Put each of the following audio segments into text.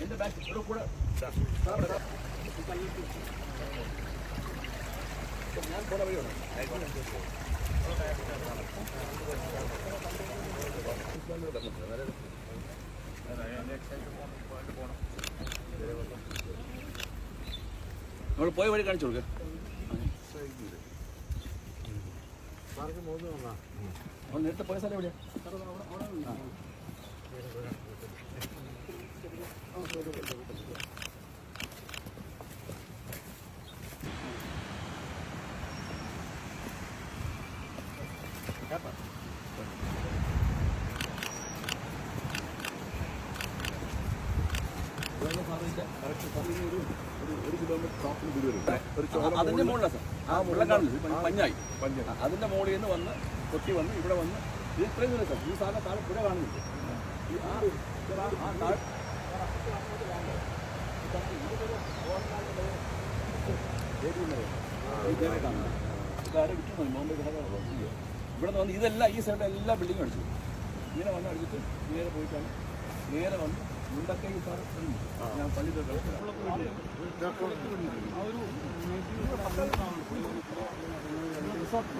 എന്റെ ബാക്ക് ഇവിടെ കൂടെ. ഞാൻ പോണ വഴിയാണ് നമ്മൾ പോയ വഴി കാണിച്ചു കൊടുക്കുക നേരത്തെ പോയ സ്ഥലം എവിടെയാ ആ, അതിന്റെ മുകളിലാണ് സാർ. ആ മുകളിൽ കാണില്ല പഞ്ഞായി. അതിന്റെ മുകളിൽ നിന്ന് വന്ന് കൊത്തി വന്ന് ഇവിടെ വന്ന് ഇത് ഇത്രയും ദൂരം സാർ. ഈ സാധനം താഴെ പുഴ കാണുന്നില്ല? ഇവിടെ നിന്ന് വന്ന് ഇതെല്ലാം ഈ സൈഡിൽ എല്ലാ ബിൽഡിങ്ങും അടിച്ചു ഇങ്ങനെ വന്ന് അടിച്ചിട്ട് നേരെ പോയിട്ടാണ് നേരെ വന്ന് മുണ്ടക്കൈ സാറ് ഞാൻ പള്ളി റിസോർട്ട്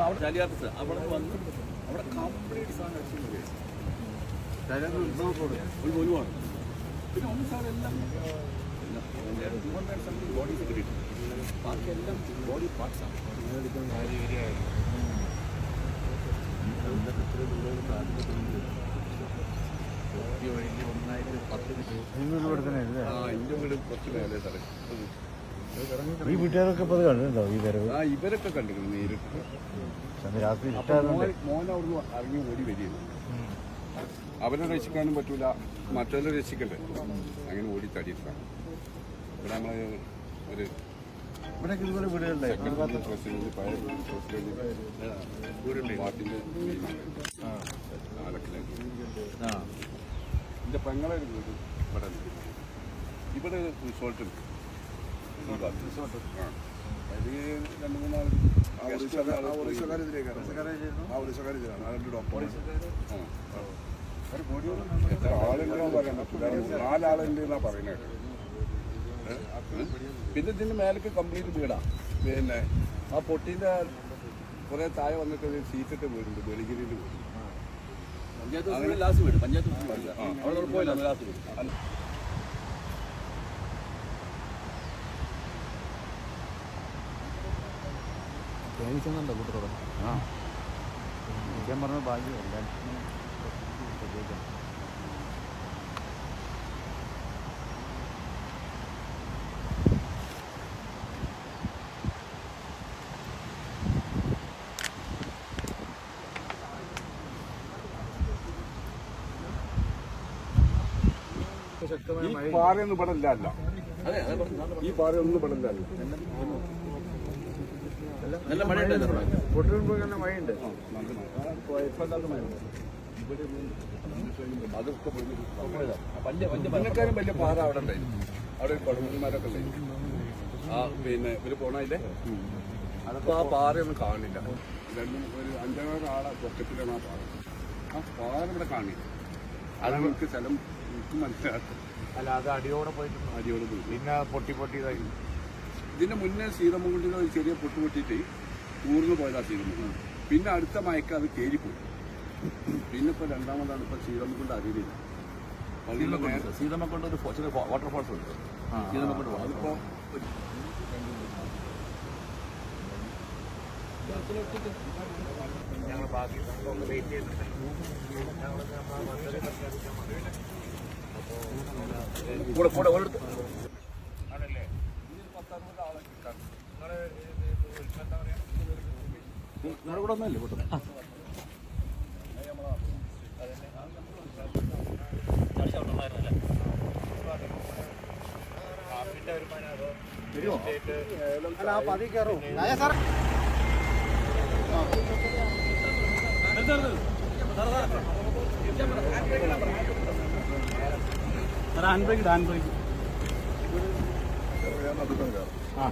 അവിടെ ചാലിയാർത്ത് അവിടെ വന്ന് അവിടെ കംപ്ലീറ്റ് സാധനം അടിച്ചു ഒരു ഒഴിവാണ് പിന്നെ ഒന്ന് സാർ എല്ലാം ബോഡി ബാക്കി എല്ലാം ബോഡി ആണ്. ആ എന്റെ വീട് കുറച്ച് മേലെ സാറേ ഈ വീട്ടുകാരൊക്കെ ഇപ്പൊ അത് കണ്ടിട്ടുണ്ടോ ഈ വരവ്? ആ ഇവരൊക്കെ കണ്ടിരുന്നു നേരിട്ട്. അന്ന് രാത്രി ഇട്ടായതുകൊണ്ട് മോൻ അവിടുന്ന് ഇറങ്ങി ഓടി വരികയാണ്. അവരെ രക്ഷിക്കാനും പറ്റൂല മറ്റവരെ രക്ഷിക്കണ്ടേ അങ്ങനെ ഓടി തടിയിട്ടാണ്. ഇവിടെ നമ്മൾ ഒരു ഇവിടെ ഇതുപോലെ പ്രസിഡന്റ് പാർട്ടിന്റെ ആലക്കിലേക്ക് എന്റെ പെങ്ങളെ ഒരു വീട് ഇവിടെ. ഇവിടെ റിസോർട്ട് പിന്നെ ഇതിന്റെ മേലേക്ക് കംപ്ലീറ്റ് വീടാ പിന്നെ ആ പൊട്ടിന്റെ കുറെ താഴെ വന്നിട്ട് സീറ്റിട്ട് വീടുണ്ട് വെളിഗിരിയിൽ വീട് പഞ്ചായത്ത് ലാസ്റ്റ് വീട് പഞ്ചായത്ത് പോയില്ല ലാസ്റ്റ് വീട് തേങ്ങിച്ചെന്നുണ്ടോ കൂട്ടത്തോടെ? ആ. ഞാൻ പറഞ്ഞ ഭാഗ്യം എല്ലാം ഈ പാറയൊന്നും ഇവിടെ ഇല്ല അല്ല അതെ അതെ പറഞ്ഞു. ഈ പാറയൊന്നും ഇവിടെ ഇല്ല അല്ല നല്ല മഴ. മഴയുണ്ട് അതൊക്കെ വലിയ പാറ അവിടെ ഉണ്ടായിരുന്നു. അവിടെ ഒരു കൊടുങ്ങന്മാരൊക്കെ ഉണ്ടായിരുന്നു. ആ പിന്നെ ഇവർ പോണതില്ലേ അപ്പൊ ആ പാറയൊന്നും കാണില്ല രണ്ടും ഒരു അഞ്ചാറ് ആളെ പൊക്കത്തിലാണ് ആ പാറ. ആ പാറ ഇവിടെ കാണില്ല അത് നമുക്ക് സ്ഥലം എനിക്ക് മനസ്സിലാക്കും അല്ല അത് അടിയോടെ പോയിട്ടുണ്ട്. അടിയോടെ പോയി. പിന്നെ പൊട്ടി പൊട്ടി ഇതിന്റെ മുന്നേ സീതമുകുണ്ടിന് ഒരു ചെറിയ പൊട്ടുപൊട്ടിയിട്ട് ഊർന്നു പോയതാ സീതമുകുണ്ട് പിന്നെ അടുത്ത മയക്ക അത് കയറിപ്പോയി പിന്നെ ഇപ്പൊ രണ്ടാമതാണ് ഇപ്പൊ സീതമുകുണ്ട് അറിയില്ല സീതമക്കൊണ്ട് ഒരു വാട്ടർഫോൾസ് ഉണ്ട് സീതമ്മ കൊണ്ട് വാട്ടർ അതിപ്പോ ഞങ്ങൾ ബാക്കി ഒന്ന് വെയിറ്റ് ചെയ്തിട്ട് കൂടെ കൂടെ ഒരിടത്ത് കൂടെ ഒന്നല്ലേ കൂട്ടം അല്ല ആ പതി കയറും. ഹാൻഡ് ബ്രേക്ക് ഹാൻഡ് ബ്രേക്ക് ആ.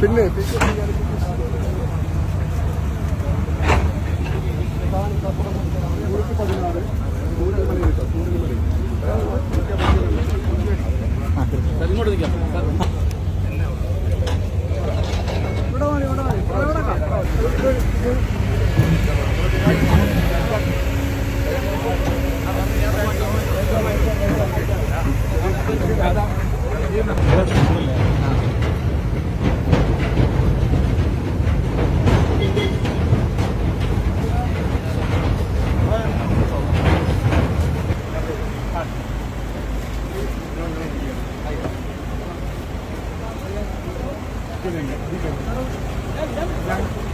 പിന്നെ ठीक है